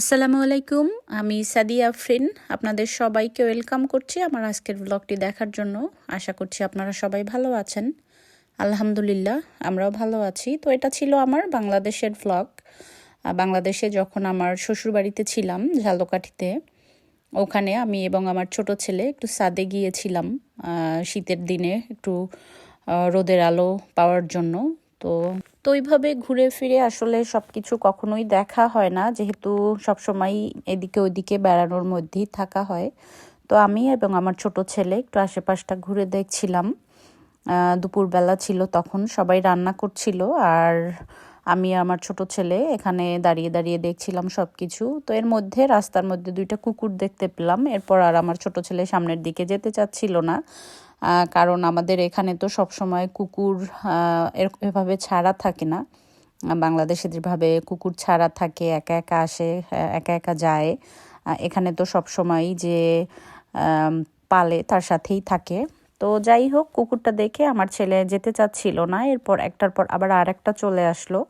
আসসালামু আলাইকুম, আমি সাদিয়া আফরিন। আপনাদের সবাইকে ওয়েলকাম করছি আমার আজকের ব্লগটি দেখার জন্য। আশা করছি আপনারা সবাই ভালো আছেন। আলহামদুলিল্লাহ, আমরাও ভালো আছি। তো এটা ছিল আমার বাংলাদেশের ব্লগ বাংলাদেশে যখন আমার শ্বশুরবাড়িতে ছিলাম ঝালদোকাঠিতে ওখানে আমি এবং আমার ছোট ছেলে একটু সাদে গিয়েছিলাম শীতের দিনে একটু রোদের আলো পাওয়ার জন্য। তো তো ওইভাবে ঘুরে ফিরে আসলে সব কিছু কখনোই দেখা হয় না। যেহেতু সবসময় এদিকে ওইদিকে বেড়ানোর মধ্যেই থাকা হয়। তো আমি এবং আমার ছোট ছেলে একটু আশেপাশটা ঘুরে দেখছিলাম। দুপুরবেলা ছিল তখন সবাই রান্না করছিল আর আমি আমার ছোট ছেলে এখানে দাঁড়িয়ে দাঁড়িয়ে দেখছিলাম সব কিছু তো এর মধ্যে, রাস্তার মধ্যে দুইটা কুকুর দেখতে পেলাম। এরপর আর আমার ছোট ছেলে সামনের দিকে যেতে চাচ্ছিল না। কারণ আমাদের এখানে তো সব সময় কুকুর এভাবে ছাড়া থাকে না। বাংলাদেশে যেভাবে কুকুর ছাড়া থাকে, একা একা আসে একা একা যায় এখানে তো সব সময় যে পালে তার সাথেই থাকে। তো যাই হোক, কুকুরটা দেখে আমার ছেলে যেতে চাচ্ছিল না। এরপর একটার পর আবার আর একটা চলে আসলো।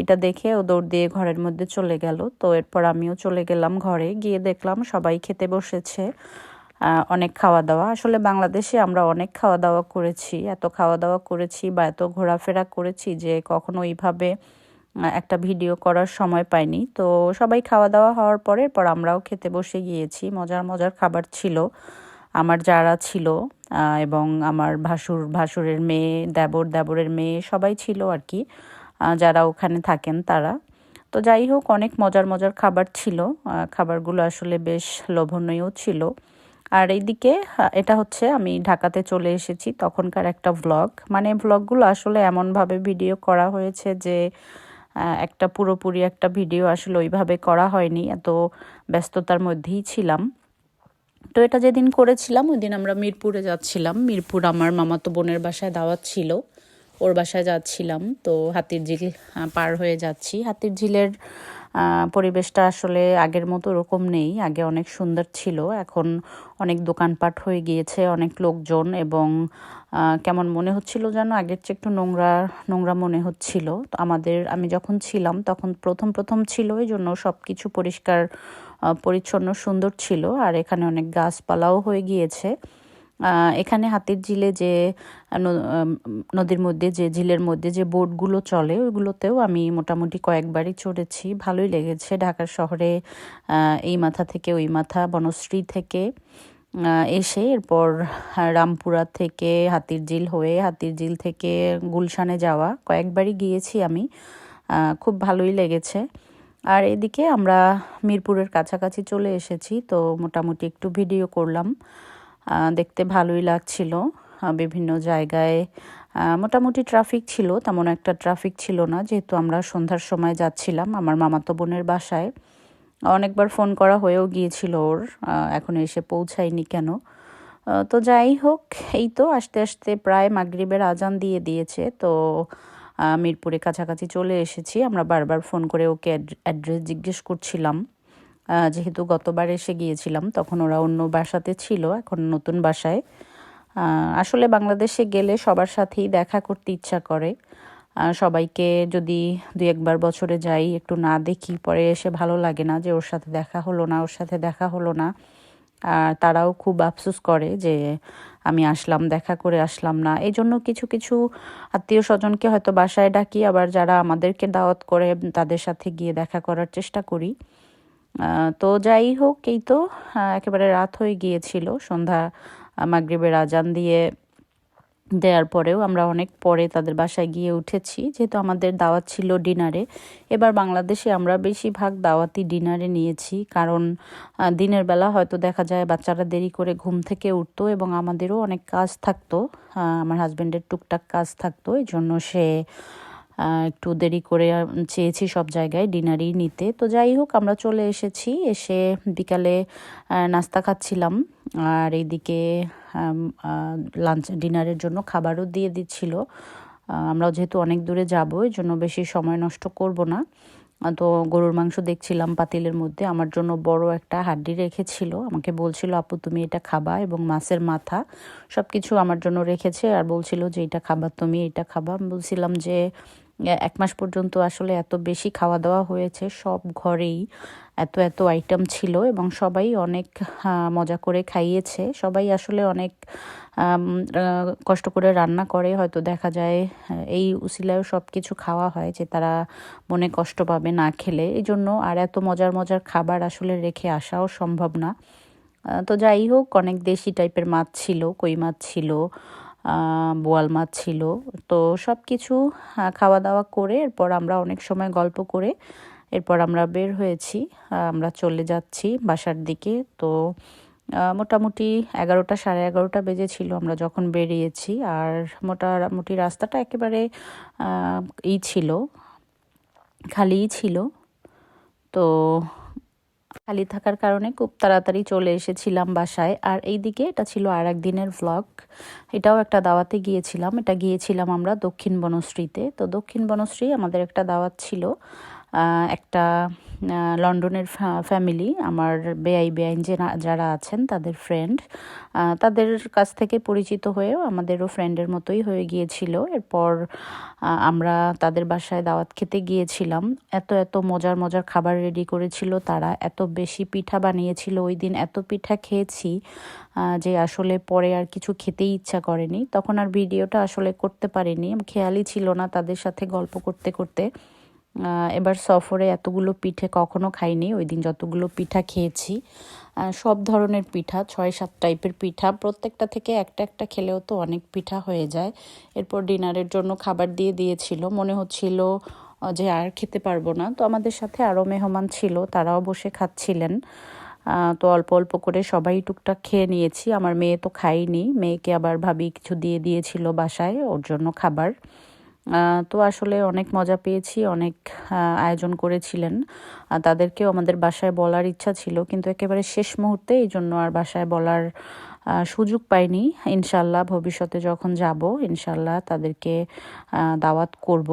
এটা দেখে ও দৌড় দিয়ে ঘরের মধ্যে চলে গেল। তো এরপর আমিও চলে গেলাম ঘরে। গিয়ে দেখলাম সবাই খেতে বসেছে। অনেক খাওয়া দাওয়া আসলে বাংলাদেশে আমরা অনেক খাওয়া দাওয়া করেছি, এত খাওয়া দাওয়া করেছি বা এত ঘোরাফেরা করেছি যে কখনো ওইভাবে একটা ভিডিও করার সময় পাইনি। তো সবাই খাওয়া দাওয়া হওয়ার পরে পর আমরাও খেতে বসে গিয়েছি। মজার মজার খাবার ছিল। আমার যারা ছিল এবং আমার ভাসুর, ভাসুরের মেয়ে, দেবর, দেবরের মেয়ে সবাই ছিল আর কি যারা ওখানে থাকেন তারা। তো যাই হোক, অনেক মজার মজার খাবার ছিল। খাবারগুলো আসলে বেশ লোভনীয় ছিল। আর এইদিকে এটা হচ্ছে আমি ঢাকাতে চলে এসেছি তখনকার একটা ভ্লগ মানে ভ্লগগুলো আসলে এমনভাবে ভিডিও করা হয়েছে যে একটা পুরোপুরি একটা ভিডিও আসলে ওইভাবে করা হয়নি, এত ব্যস্ততার মধ্যেই ছিলাম। তো এটা যেদিন করেছিলাম, ওই দিন আমরা মিরপুরে যাচ্ছিলাম। মিরপুর আমার মামাতো বোনের বাসায় দাওয়াত ছিল, ওর বাসায় যাচ্ছিলাম। তো হাতির ঝিল পার হয়ে যাচ্ছি। হাতির ঝিলের পরিবেশটা আসলে আগের মতো ওরকম নেই। আগে অনেক সুন্দর ছিল। এখন অনেক দোকানপাট হয়ে গিয়েছে, অনেক লোকজন এবং কেমন মনে হচ্ছিল যেন আগের চেয়ে একটু নোংরা নোংরা মনে হচ্ছিল। তো আমাদের, আমি যখন ছিলাম তখন প্রথম প্রথম ছিল এই জন্য সব কিছু পরিষ্কার পরিচ্ছন্ন সুন্দর ছিল। আর এখানে অনেক গাছপালাও হয়ে গিয়েছে। এখানে হাতির ঝিলে যে নদীর মধ্যে যে, ঝিলের মধ্যে যে বোটগুলো চলে, ওইগুলোতেও আমি মোটামুটি কয়েকবারই চড়েছি। ভালোই লেগেছে ঢাকার শহরে এই মাথা থেকে ওই মাথা, বনশ্রী থেকে এসে এরপর রামপুরা থেকে হাতির ঝিল হয়ে, হাতির ঝিল থেকে গুলশানে যাওয়া কয়েকবারই গিয়েছি আমি। খুব ভালোই লেগেছে। আর এদিকে আমরা মিরপুরের কাছাকাছি চলে এসেছি, তো মোটামুটি একটু ভিডিও করলাম। দেখতে ভালোই লাগছিল। বিভিন্ন জায়গায় মোটামুটি ট্রাফিক ছিল, তেমন একটা ট্রাফিক ছিল না। যেহেতু আমরা সন্ধ্যার সময় যাচ্ছিলাম, আমার মামাতো বোনের বাসায়। অনেকবার ফোন করা হয়েও গিয়েছিল ওর এখন এসে পৌঁছায়নি কেন। তো যাই হোক, এই তো আস্তে আস্তে প্রায় মাগরিবের আজান দিয়ে দিয়েছে। তো মিরপুরে কাছাকাছি চলে এসেছি। আমরা বারবার ফোন করে ওকে অ্যাড্রেস জিজ্ঞেস করছিলাম। যেহেতু গতবার এসে গিয়েছিলাম, তখন ওরা অন্য বাসাতে ছিল, এখন নতুন বাসায়। আসলে বাংলাদেশে গেলে সবার সাথেই দেখা করতে ইচ্ছা করে। সবাইকে যদি দু একবার বছরে যাই, একটু না দেখি, পরে এসে ভালো লাগে না যে ওর সাথে দেখা হলো না, ওর সাথে দেখা হলো না। আর তারাও খুব আফসোস করে যে আমি আসলাম, দেখা করে আসলাম না। এই জন্য কিছু কিছু আত্মীয় স্বজনকে হয়তো বাসায় ডাকি, আবার যারা আমাদেরকে দাওয়াত করে, তাদের সাথে গিয়ে দেখা করার চেষ্টা করি। তো যাই হোক, এই তো একেবারে রাত হয়ে গিয়েছিল। সন্ধ্যা মাগরীবের আজান দিয়ে দেওয়ার পরেও আমরা অনেক পরে তাদের বাসায় গিয়ে উঠেছি। যেহেতু আমাদের দাওয়াত ছিল ডিনারে, এবার বাংলাদেশে আমরা বেশিরভাগ দাওয়াতি ডিনারে নিয়েছি। কারণ দিনের বেলা হয়তো দেখা যায় বাচ্চারা দেরি করে ঘুম থেকে উঠতো এবং আমাদেরও অনেক কাজ থাকতো। আমার হাজব্যান্ডের টুকটাক কাজ থাকতো, এই জন্য সে একটু দেরি করে চেয়েছি সব জায়গায় ডিনারই নিতে। তো যাই হোক, আমরা চলে এসেছি, এসে বিকালে নাস্তা খাচ্ছিলাম। আর এইদিকে লাঞ্চ ডিনারের জন্য খাবারও দিয়ে দিচ্ছিল। আমরা যেহেতু অনেক দূরে যাব, এই জন্য বেশি সময় নষ্ট করব না। তো গরুর মাংস দেখছিলাম পাতিলের মধ্যে। আমার জন্য বড় একটা হাড্ডি রেখেছিল। আমাকে বলছিল, আপু, তুমি এটা খাবা এবং মাছের মাথা। সব কিছু আমার জন্য রেখেছে আর বলছিল যে, এটা খাবার তুমি এটা খাবা। বলছিলাম যে এক মাস পর্যন্ত আসলে এত বেশি খাওয়া দাওয়া হয়েছে, সব ঘরেই এত এত আইটেম ছিল এবং সবাই অনেক মজা করে খাইয়েছে। সবাই আসলে অনেক কষ্ট করে রান্না করে। হয়তো দেখা যায় এই উসিলায়ও সব কিছু খাওয়া হয় যে তারা মনে কষ্ট পাবে না খেলে। এই জন্য আর এত মজার মজার খাবার আসলে রেখে আসাও সম্ভব না। তো যাই হোক, অনেক দেশি টাইপের মাছ ছিল, কই মাছ ছিল। বোয়াল মাছ ছিল। তো সব কিছু খাওয়া দাওয়া করে এরপর আমরা অনেক সময় গল্প করে এরপর আমরা বের হয়েছি। আমরা চলে যাচ্ছি বাসার দিকে। তো মোটামুটি এগারোটা সাড়ে এগারোটা বেজেছিল আমরা যখন বেরিয়েছি। আর মোটামুটি রাস্তাটা একেবারে ই ছিল, খালিই ছিল। তো খালি থাকার কারণে খুব তাড়াতাড়ি চলে এসেছিলাম বাসায়। আর এই দিকে এটা ছিল আর দিনের ভ্লগ এটাও একটা দাওয়াতে গিয়েছিলাম। এটা গিয়েছিলাম আমরা দক্ষিণ বনশ্রীতে। তো দক্ষিণ বনশ্রী আমাদের একটা দাওয়াত ছিল একটা লন্ডনের ফ্যামিলি আমার বেআই বেআইন যে যারা আছেন, তাদের ফ্রেন্ড তাদের কাছ থেকে পরিচিত হয়েও আমাদেরও ফ্রেন্ডের মতোই হয়ে গিয়েছিল। এরপর আমরা তাদের বাসায় দাওয়াত খেতে গিয়েছিলাম। এত এত মজার মজার খাবার রেডি করেছিল তারা। এত বেশি পিঠা বানিয়েছিল ওই দিন। এত পিঠা খেয়েছি যে আসলে পরে আর কিছু খেতেই ইচ্ছা করেনি। তখন আর ভিডিওটা আসলে করতে পারিনি। খেয়ালই ছিল না তাদের সাথে গল্প করতে করতে। এবার সফরে এতগুলো পিঠে কখনো খাইনি ওই দিন যতগুলো পিঠা খেয়েছি। সব ধরনের পিঠা, ছয়, সাত টাইপের পিঠা, প্রত্যেকটা থেকে একটা একটা খেলেও তো অনেক পিঠা হয়ে যায়। এরপর ডিনারের জন্য খাবার দিয়ে দিয়েছিল। মনে হচ্ছিল যে আর খেতে পারব না। তো আমাদের সাথে আরও মেহমান ছিল, তারাও বসে খাচ্ছিলেন। তো অল্প অল্প করে সবাই টুকটাক খেয়ে নিয়েছি। আমার মেয়ে তো খাইনি মেয়েকে আবার ভাবি কিছু দিয়ে দিয়েছিল বাসায়, ওর জন্য খাবার। তো আসলে অনেক মজা পেয়েছি, অনেক আয়োজন করেছিলেন। তাদেরকেও আমাদের বাসায় বলার ইচ্ছা ছিল, কিন্তু একেবারে শেষ মুহূর্তে এই জন্য আর বাসায় বলার সুযোগ পাইনি। ইনশাল্লাহ ভবিষ্যতে যখন যাব ইনশাল্লাহ তাদেরকে দাওয়াত করব।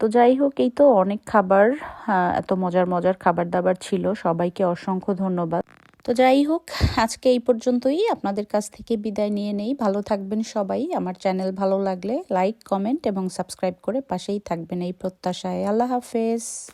তো যাই হোক, এই তো অনেক খাবার এত মজার মজার খাবার দাবার ছিল। সবাইকে অসংখ্য ধন্যবাদ। তো যাই হোক, আজকে এই পর্যন্তই। আপনাদের কাছ থেকে বিদায় নিয়ে নেই। ভালো থাকবেন সবাই। আমার চ্যানেল ভালো লাগলে লাইক, কমেন্ট এবং সাবস্ক্রাইব করে পাশেই থাকবেন এই প্রত্যাশায়। আল্লাহ হাফেজ।